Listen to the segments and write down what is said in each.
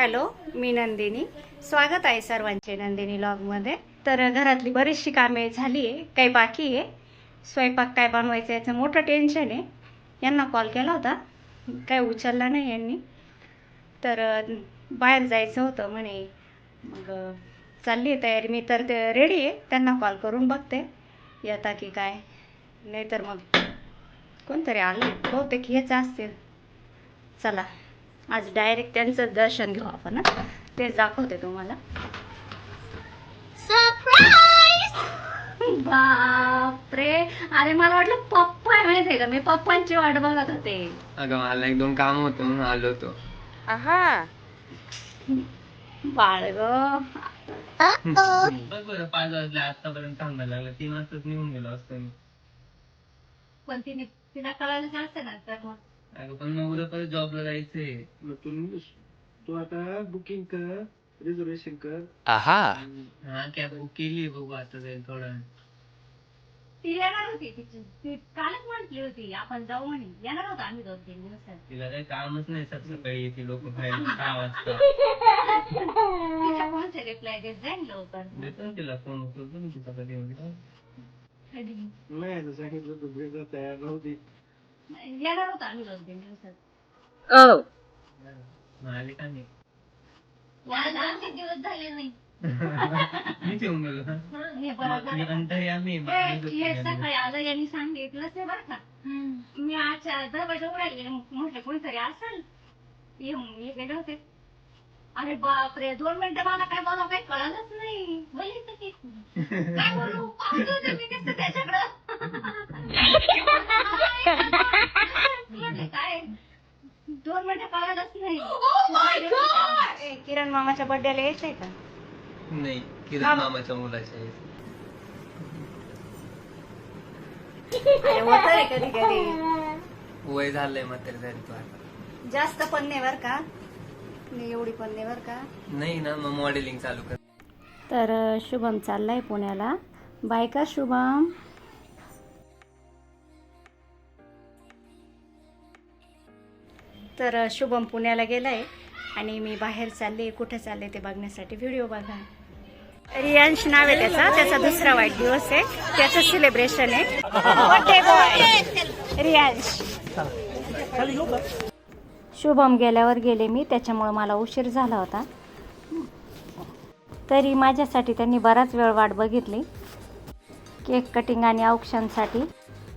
Hello मी नंदिनी. स्वागत आहे सर्वांचे नंदिनी लॉगमध्ये. तर घरातली बरीचशी कामे झाली आहे काही बाकी आहे. स्वयंपाक काय बनवायचं याचं मोठं टेन्शन आहे. यांना कॉल केला होता. काय उचलला नाही यांनी. तर बाहेर जायचं होतं म्हणे. मग चालली आहे तयारी. मी तर ते रेडी आहे. त्यांना कॉल करून बघते. येता की काय? नाहीतर मग कोणतरी आलं. बहुतेक हेच असतील. चला. आज डायरेक्ट त्यांचं दर्शन घेऊ आपण. तेच दाखवते तुम्हाला. बापरे! अरे मला वाटलं पप्पा आहे माहितीये का? मी पप्पांची वाट बघत होते. अगं मला एक दोन काम होतं म्हणून आलो होतो. बाळ ग. बघ बरं पाच वाजले आतापर्यंत थांबायला लागलं. तीन वाजताच निघून गेलो असतो मी. पण तिने तिला कळायला असतं ना तर मग. अगं पण मग उद्या परत जॉबला जायचंय. मग तू तू आता बुकिंग कर रिझर्वेशन कर. हा कॅब बुक केली बघू आता जाईल थोडा. ती येणार होती तिची ती कालच म्हटली होती आपण जाऊ म्हणे. येणार होतो आम्ही दोन तीन दिवसात. तिला काही कामच नाही सकाळी सकाळी येते लोक बाहेर सहा वाजता. तिच्या फोनचे रिप्लाय देत जाईन लवकर. देतो ना तिला फोन उचलतो ना तिचा कधी म्हणजे कधी? नाही आता सांगितलं तू भेटला तयार नव्हती. येणार होतो आम्ही दोन तीन दिवसात. मग आली का नाही मला दोन तीन दिवस झाले नाही. येऊन गेलो. हा. हे मी आम्ही हे- हे सकाळी आलं यांनी सांगितलंच आहे बरं का. मी आजच्या दरवाजा उघडायला म्हटलं कोणीतरी असेल? येऊन हे गेले होते. अरे बापरे दोन मिनिटं मला काय बोलावं काही कळालंच नाही. बघितलं की. काय बोलू? पाहत होते मी नुसतं त्याच्याकडं. दोन मिनिटं नाही किरण मामाच्या बर्थडेला यायचंय का? नाही किरण. मामाच्या मुलाच्या कधी कधी. वय झालंय म्हातारी झाली तू आता. जास्त पण नाही बर का? नाही एवढी पण नाही बर का? नाही ना मग मॉडेलिंग चालू कर. तर शुभम चाललाय पुण्याला. बाय का शुभम? तर शुभम पुण्याला गेलाय आणि मी बाहेर चालले कुठे चालले ते बघण्यासाठी. व्हिडिओ बघा. रियांश नाव आहे त्याचा. त्याचा दुसरा वाढदिवस आहे. त्याचं सेलिब्रेशन आहे. रियांश. शुभम गेल्यावर गेले मी. त्याच्यामुळं मला उशीर झाला होता. तरी माझ्यासाठी त्यांनी बराच वेळ वाट बघितली. केक कटिंग आणि औक्षांसाठी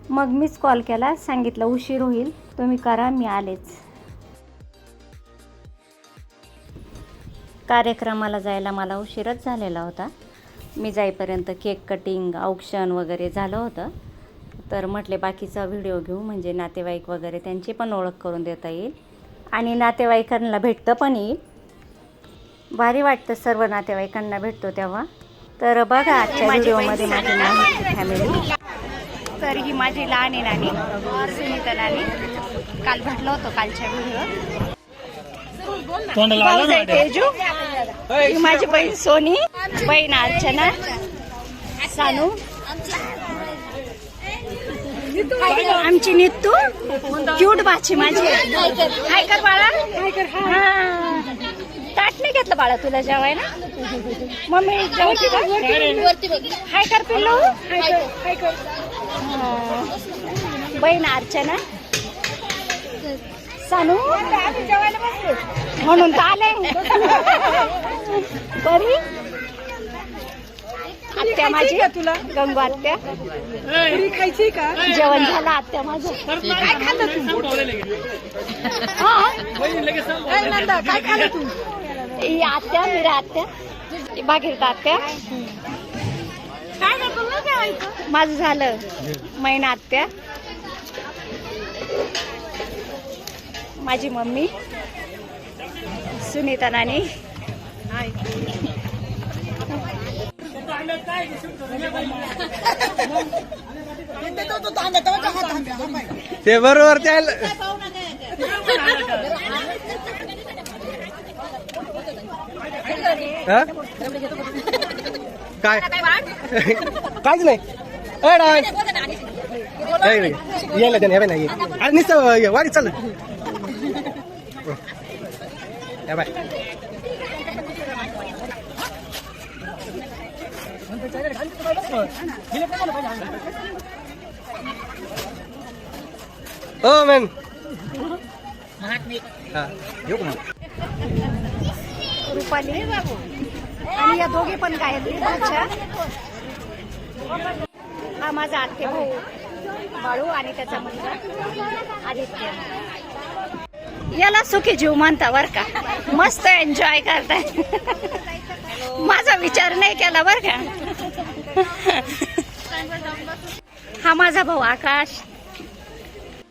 मग मीच कॉल केला. सांगितलं उशीर होईल. तुम्ही करा मी आलेच. कार्यक्रमाला जायला मला उशीरच झालेला होता. मी जाईपर्यंत केक कटिंग औक्षण वगैरे झालं होतं. तर म्हटले बाकीचा व्हिडिओ घेऊ म्हणजे नातेवाईक वगैरे त्यांची पण ओळख करून देता येईल आणि नातेवाईकांना भेटतं पण येईल. भारी वाटतं सर्व नातेवाईकांना भेटतो तेव्हा. तर बघा आजच्या व्हिडिओमध्ये माझी नानी फॅमिली तर ही माझी लहान आहे नानी सुनीता नानी. काल भेटलो होतो कालच्या व्हिडिओ ही माझी बहीण सोनी बहीण अर्चना सानू. आमची नित्तू क्यूट बाची माझी. हाय कर बाळा. हा. ताट नाही घेतलं बाळा तुला जेवायला? मम्मी जेवते का हाय कर पिल्लू. हाय कर हाय कर. बहीण अर्चना. सानू म्हणून तर आले बरी आत्या माझी? तुला? गंगू आत्या? खायची का? जेवण झालं आत्या माझं. काय खाल्लं तू? हा? काय नंदा काय खाल्लं तू? ही आत्या मीरा आत्या. ही भागीरथ आत्या. काय नको मग जेवायचं माझं झालं. मैना आत्या. माझी मम्मी सुनीता नानी. ते बरोबर त्याला काय? काहीच नाही. नाही. यायला त्याने यायला नाही आणि नुसतं वाढी चाल हो मॅम रुपाली आणि या दोघी पण गायत्री भाच्या हा माझा आत्ते भाऊ बाळू आणि त्याचा मुलगा आदित्य. याला सुखी जीव म्हणता बर का. मस्त एन्जॉय करताय. माझा विचार नाही केला बर का. हा माझा भाऊ आकाश.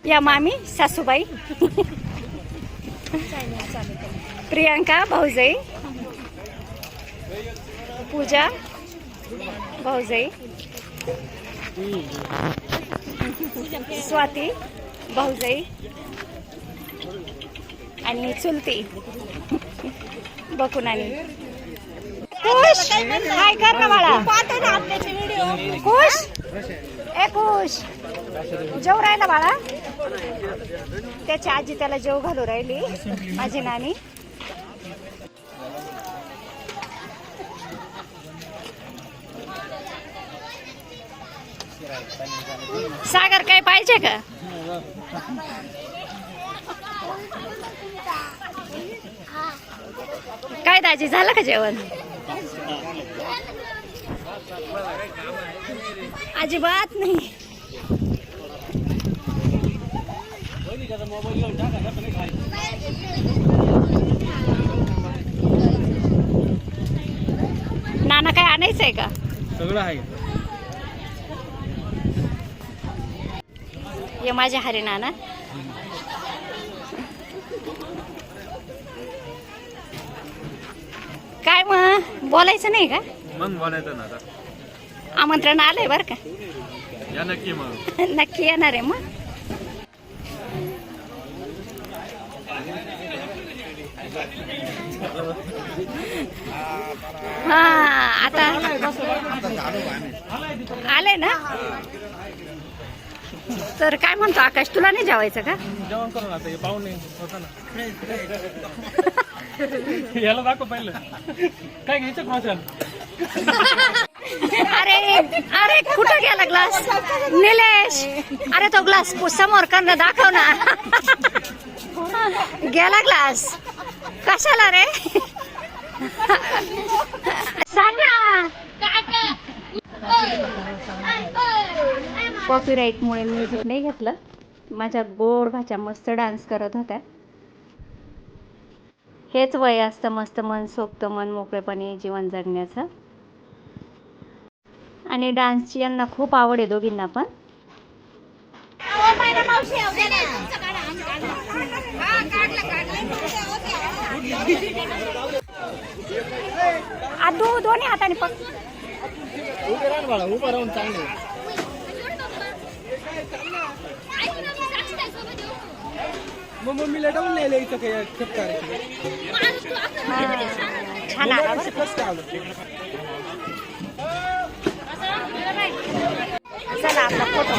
या मामी सासूबाई. प्रियांका भाऊजाई. पूजा भाऊजाई. स्वाती भाऊजाई. आणि चुलती. बकून आणि. खुश! काय कर ना बाळा खुश? ए खुश. जेव राहिला बाळा. त्याची आजी त्याला जेव घालू राहिली. माझी नानी. सागर काय पाहिजे का? काय दाजी झालं का जेवण? अजिबात नाही. नाना काय आणायचंय का? सगळं आहे. ये माझ्या हरे नाना काय मग बोलायचं नाही का? मग बोलायचं ना आता. आमंत्रण आलंय बर का? या नक्की मग. नक्की येणार आहे मग. हा आता आले ना? तर काय म्हणतो आकाश तुला नाही जेवायचं का? जेवण करू ना आता हे पाहुणे होता ना. याला दाखव पहिलं. काय घ्यायचं क्रोशाल अरे अरे कुठं गेला ग्लास निलेश अरे तो ग्लास समोर करणं दाखव ना. गेला ग्लास कशाला रे? सांगा. कॉपीराईट मुळे म्युझिक नाही घेतलं. माझ्या गोड भाच्या मस्त डान्स करत होत्या. हेच वय असतं मस्त मन सोबतं मन मोकळेपणे जीवन जगण्याचं. आणि डान्सची यांना खूप आवड आहे दोघींना पण. दोन्ही हाताने पक उभं राहून चांगलं मग मम्मीला डाऊन नाही इथं काही खेप छान आला बरं. कसं काय आलं चला आपला फोटो.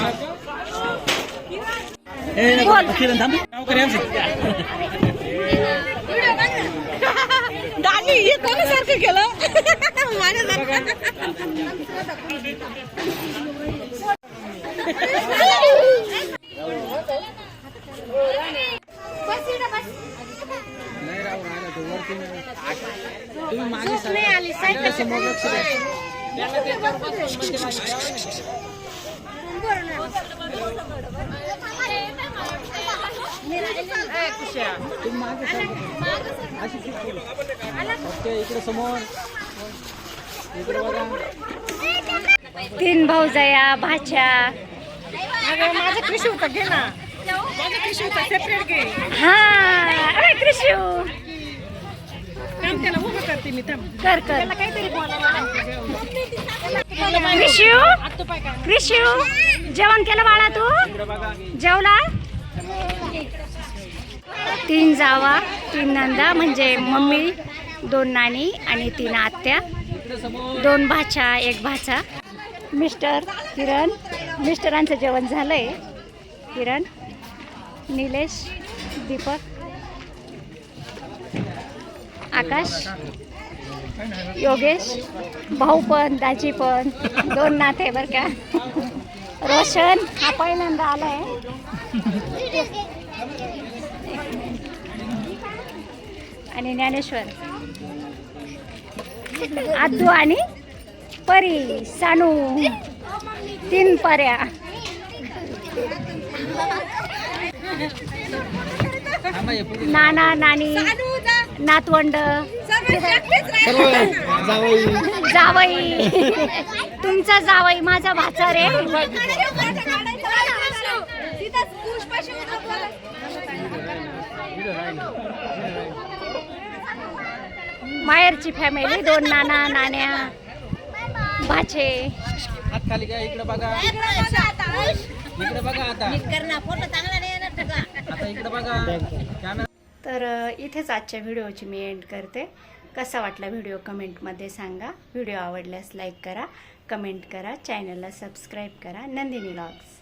दादी हे कोणासारखं केलं नाही राहून आलं तो वरती नाही. तुम्ही मागे सरा. समोर लक्ष इकडे समोर इकडे बघा तीन भाऊजया भाच्या माझं कृषी होतं घे ना. माझं कृषी होतं सेपरेट घे. हा अरे कृषू काम त्याला उभं करते मी थांब. कर कर. त्याला काहीतरी बोलायला कृषू आता पाय काय कृषू जेवण केलं बाळा तू? जेवला? तीन जावा तीन नंदा म्हणजे मम्मी दोन नानी आणि तीन आत्या. दोन भाच्या एक भाचा. मिस्टर किरण मिस्टरांचं जेवण झालंय. किरण निलेश दीपक. आकाश योगेश भाऊ पण दाजी पण दोन नाते बर का. रोशन हा पहिल्यांदा आलाय. आणि ज्ञानेश्वर. आदू आणि परी सानू. तीन पर्या नाना नानी. नातवंड. सर्व जावई. जावई तुमचा जावई माझा भाचा रे माहेरची फॅमिली दोन नाना नाण्या भाचे. हात खाली घ्या इकडे बघा इकडे बघा आता आता इकडे बघा. कॅमेरा तर इथेच आजच्या व्हिडिओची मी एंड करते. कसा वाटला व्हिडिओ कमेंटमध्ये सांगा. व्हिडिओ आवडल्यास लाईक करा कमेंट करा चॅनलला सबस्क्राईब करा. नंदिनी लॉग्स